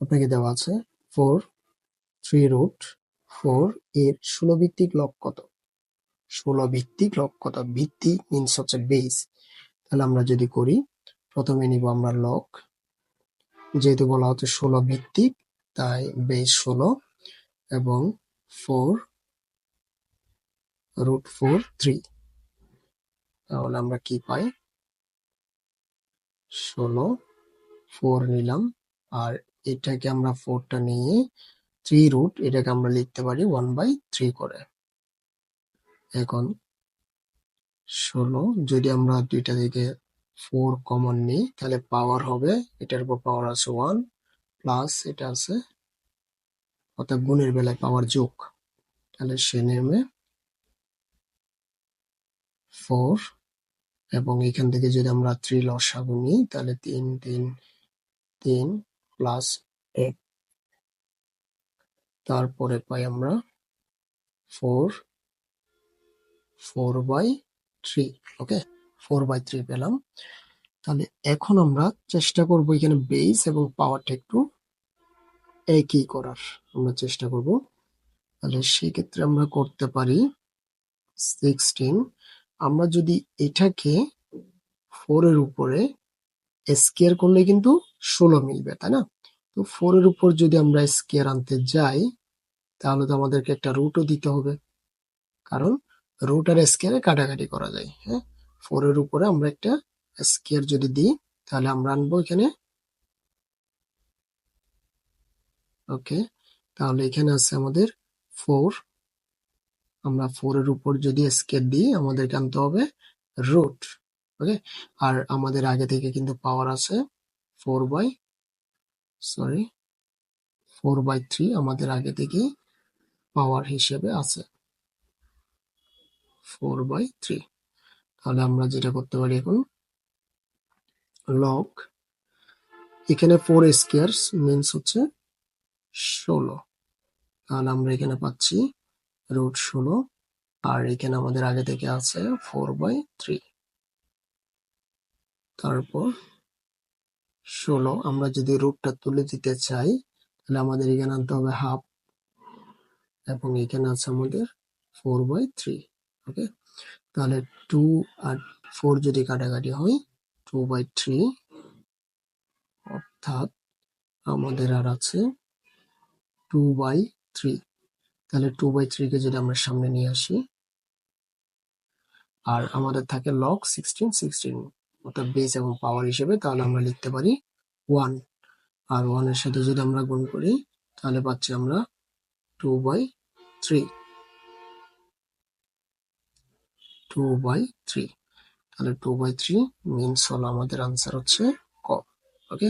আপনাকে দেওয়া আছে ফোর থ্রি রুট ফোর এর ষোলো ভিত্তিক লক কত? ষোলো ভিত্তিক লক কত? ভিত্তি মিনস হচ্ছে বেস তাহলে আমরা যদি করি, প্রথমে নিব আমরা লক যেহেতু বলা হচ্ছে ষোলো ভিত্তিক, তাই বেস ষোলো এবং ফোর রুট ফোর থ্রি তাহলে আমরা কি পাই? ষোলো ফোর নিলাম, আর এটাকে আমরা ফোরটা নিয়ে থ্রি রুট এটাকে আমরা লিখতে পারি ওয়ান বাই থ্রি করে। এখন ষোলো, যদি আমরা দুইটা থেকে ফোর কমন নিই, তাহলে পাওয়ার হবে, এটার উপর পাওয়ার আছে ওয়ান প্লাস এটা আছে, অর্থাৎ গুণের বেলায় পাওয়ার যোগ। তাহলে সে নেমে ফোর এবং এখান থেকে যদি আমরা থ্রি লসাগু নিই, তাহলে তিন তিন তিন প্লাস এক তারপরে পাই আমরা four four by three okay four by three পেলাম। তাহলে এখন আমরা চেষ্টা করব এখানে বেস এবং পাওয়ারটা একটু একই করার। আমরা চেষ্টা করব। তাহলে সেক্ষেত্রে আমরা করতে পারি সিক্সটিন আমরা যদি এটাকে ফোর এর উপরে স্কেয়ার করলে কিন্তু ষোলো মিলবে, তাই না? তো ফোরের উপর যদি আমরা স্কেয়ার আনতে যাই, তাহলে তো আমাদেরকে একটা রুটও দিতে হবে। কারণ রুট আর স্কেয়ারে কাটাকাটি করা যায় হ্যাঁ? ফোরের উপরে আমরা একটা স্কেয়ার যদি দিই, তাহলে আমরা আনব এখানে। ওকে, তাহলে এখানে আছে আমাদের ফোর আমরা ফোরের উপর যদি স্কেয়ার দিই, আমাদেরকে আনতে হবে রুট ওকে? আর আমাদের আগে থেকে কিন্তু পাওয়ার আছে four by sorry four by three আমাদের আগে থেকে পাওয়ার হিসেবে আছে। ফোর বাই থ্রি তাহলে আমরা যেটা করতে পারি এখন লক এখানে ফোর স্কোয়ার মিনস হচ্ছে ষোলো। তাহলে আমরা এখানে পাচ্ছি রুট ষোলো, আর এখানে আমাদের আগে থেকে আছে ফোর বাই থ্রি তারপর ষোলো, আমরা যদি রুটটা তুলে দিতে চাই, তাহলে আমাদের এখানে আনতে হবে হাফ, এবং এখানে আছে আমাদের ফোর বাই থ্রি, ওকে? তাহলে টু আর ফোর যদি কাটাকাটি হয়, টু বাই থ্রি, অর্থাৎ আমাদের আর আছে টু বাই থ্রি। তাহলে টু বাই থ্রিকে যদি আমরা সামনে নিয়ে আসি, আর আমাদের থাকে লক সিক্সটিন সিক্সটিন অর্থাৎ বেস এবং পাওয়ার হিসেবে, তাহলে আমরা লিখতে পারি ওয়ান আর ওয়ানের সাথে যদি আমরা গুণ করি, তাহলে পাচ্ছি আমরা two by three two by three তাহলে টু বাই থ্রি মিনস হলো আমাদের আনসার হচ্ছে ক। ওকে